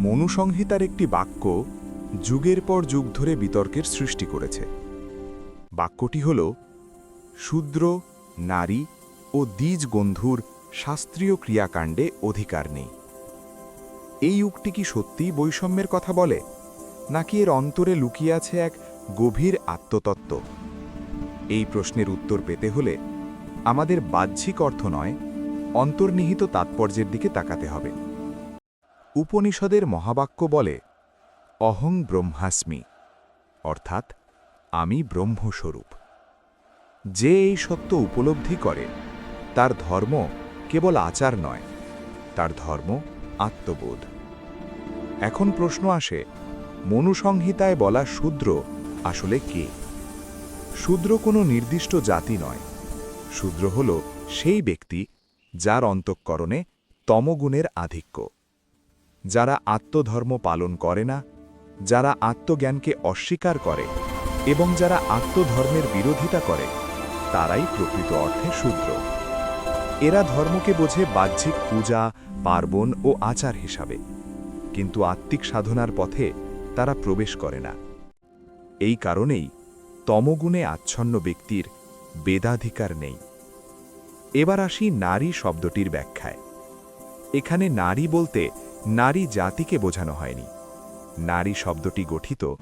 মনুসংহিতার একটি বাক্য যুগের পর যুগ ধরে বিতর্কের সৃষ্টি করেছে। বাক্যটি হল, শূদ্র, নারী ও দ্বিজ গন্ধুর শাস্ত্রীয় ক্রিয়াকাণ্ডে অধিকার নেই। এই উক্তি কি সত্যিই বৈষম্যের কথা বলে, নাকি এর অন্তরে লুকিয়ে আছে এক গভীর আত্মতত্ত্ব? এই প্রশ্নের উত্তর পেতে হলে আমাদের বাহ্যিক অর্থ নয়, অন্তর্নিহিত তাৎপর্যের দিকে তাকাতে হবে। উপনিষদের মহাবাক্য বলে, অহং ব্রহ্মাস্মি অর্থাৎ, আমি ব্রহ্মস্বরূপ যে এই সত্য উপলব্ধি করে, তার ধর্ম কেবল আচার নয়, তার ধর্ম আত্মবোধ। এখন প্রশ্ন আসে, মনুসংহিতায় বলা শূদ্র আসলে কে? শূদ্র কোনো নির্দিষ্ট জাতি নয়। শূদ্র হল সেই ব্যক্তি যার অন্তঃকরণে তমগুণের আধিক্য। যারা আত্মধর্ম পালন করে না, যারা আত্মজ্ঞানকে অস্বীকার করে এবং যারা আত্মধর্মের বিরোধিতা করে, তারাই প্রকৃত অর্থে শূদ্র। এরা ধর্মকে বোঝে বাহ্যিক পূজা, পার্বণ ও আচার হিসাবে। কিন্তু আত্মিক সাধনার পথে তারা প্রবেশ করে না। এই কারণেই তমগুণে আচ্ছন্ন ব্যক্তির বেদাধিকার নেই। এবার আসি নারী শব্দটির ব্যাখ্যায়। এখানে নারী বলতে নারী জাতিকে বোঝানো হয়নি। নারী শব্দটি গঠিত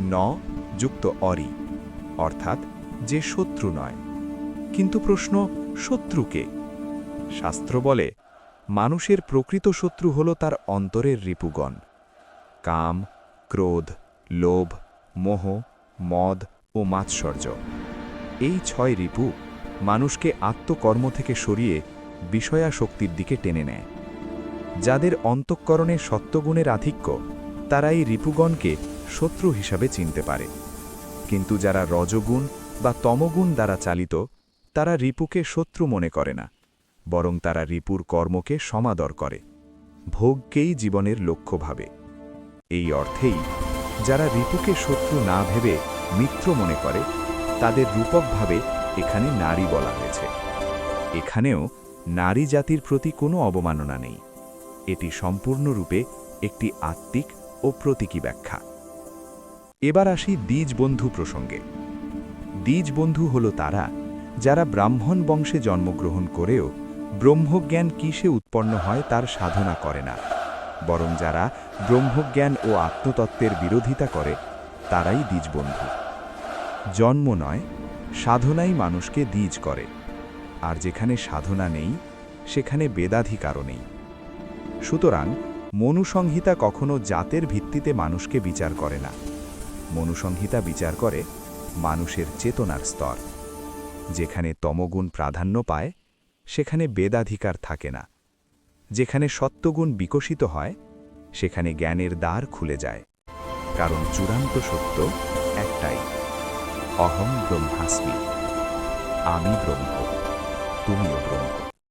ন যুক্ত অরি, অর্থাৎ যে শত্রু নয়। কিন্তু প্রশ্ন শত্রুকে শাস্ত্র বলে, মানুষের প্রকৃত শত্রু হল তার অন্তরের রিপুগণ। কাম, ক্রোধ, লোভ, মোহ, মদ ও মাৎসর্য। এই ছয় রিপু মানুষকে আত্মকর্ম থেকে সরিয়ে বিষয়াশক্তির দিকে টেনে নেয়। যাদের অন্তঃকরণে সত্যগুণের আধিক্য তারা এই রিপুগণকে শত্রু হিসাবে চিনতে পারে। কিন্তু যারা রজগুণ বা তমগুণ দ্বারা চালিত, তারা রিপুকে শত্রু মনে করে না, বরং তারা রিপুর কর্মকে সমাদর করে, ভোগকেই জীবনের লক্ষ্য ভাবে। এই অর্থেই যারা রিপুকে শত্রু না ভেবে মিত্র মনে করে, তাদের রূপকভাবে এখানে নারী বলা হয়েছে। এখানেও নারী জাতির প্রতি কোনো অবমাননা নেই। এটি সম্পূর্ণরূপে একটি আত্মিক ও প্রতীকী ব্যাখ্যা। এবার আসি দ্বিজ বন্ধু প্রসঙ্গে। দ্বিজ বন্ধু হল তারা যারা ব্রাহ্মণ বংশে জন্মগ্রহণ করেও ব্রহ্মজ্ঞান কিসে উৎপন্ন হয় তার সাধনা করে না। বরং যারা ব্রহ্মজ্ঞান ও আত্মতত্ত্বের বিরোধিতা করে, তারাই দ্বিজবন্ধু জন্ম নয়, সাধনাই মানুষকে দ্বিজ করে। আর যেখানে সাধনা নেই, সেখানে বেদাধিকারও নেই। সুতরাং মনুসংহিতা কখনো জাতের ভিত্তিতে মানুষকে বিচার করে না। মনুসংহিতা বিচার করে মানুষের চেতনার স্তর। যেখানে তমগুণ প্রাধান্য পায়, সেখানে বেদাধিকার থাকে না। যেখানে সত্যগুণ বিকশিত হয়, সেখানে জ্ঞানের দ্বার খুলে যায়। কারণ চূড়ান্ত সত্য একটাই, অহং ব্রহ্মাস্মি। আমি ব্রহ্ম, তুমিও ব্রহ্ম।